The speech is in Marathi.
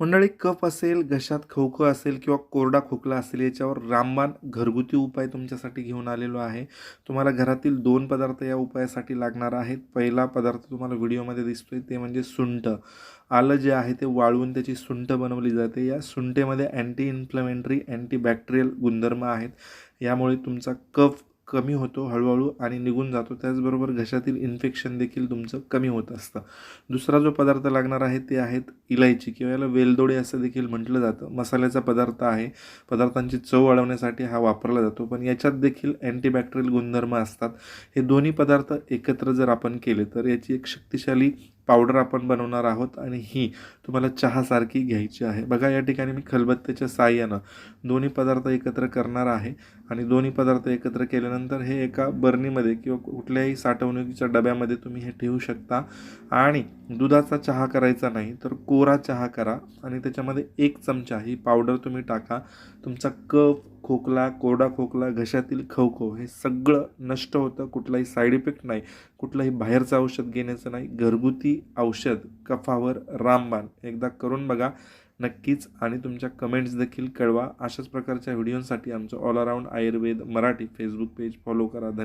मंडळी कफ असेल घशात खवखं असेल किंवा कोरडा खोकला असेल याच्यावर रामबाण घरगुती उपाय तुमच्यासाठी घेऊन आलेलो आहे. तुम्हाला घरातील दोन पदार्थ या उपायासाठी लागणार आहेत. पहिला पदार्थ तुम्हाला व्हिडिओमध्ये दिसतोय ते म्हणजे सुंठ. आलं जे आहे ते वाळवून त्याची सुंठ बनवली जाते. या सुंठेमध्ये अँटी इन्फ्लमेंटरी अँटीबॅक्टेरियल गुणधर्म आहेत. यामुळे तुमचा कफ कमी होतो हळूहळू आणि निघून जातो. त्याचबरोबर घशातील इन्फेक्शन देखील तुमचं कमी होत असतं. दुसरा जो पदार्थ लागणार आहे ते आहेत इलायची किंवा याला वेलदोडे असं देखील म्हटलं जातं. मसाल्याचा पदार्थ आहे. पदार्थांची चव वाढवण्यासाठी हा वापरला जातो. पण याच्यात देखील अँटीबॅक्टेरियल गुणधर्म असतात. हे दोन्ही पदार्थ एकत्र जर आपण केले तर याची एक शक्तिशाली पावडर आपण बनवणार आहोत आणि ही तुम्हाला चहासारखी घ्यायची आहे. बघा या ठिकाणी मी खलबत्त्याच्या साह्यानं दोन्ही पदार्थ एकत्र करणार आहे आणि दोन्ही पदार्थ एकत्र केल्यानंतर हे एका बर्नीमध्ये किंवा कुठल्याही साठवणुकीच्या डब्यामध्ये तुम्ही हे ठेवू शकता. आणि दुधाचा चहा करायचा नाही तर कोरा चहा करा आणि त्याच्यामध्ये एक चमचा ही पावडर तुम्ही टाका. तुमचा कप खोकला कोरडा खोकला घशातील खवखव हे सगळं नष्ट होतं. कुठलाही साईड इफेक्ट नाही. कुठलंही बाहेरचं औषध घेण्याचं नाही. घरगुती औषध कफावर रामबाण. एकदा करून बघा नक्कीच आणि तुमच्या कमेंट्स देखील कळवा. अशाच प्रकारच्या व्हिडिओंसाठी आमचं all around Ayurveda Marathi Facebook page follow करा. धन्यवाद.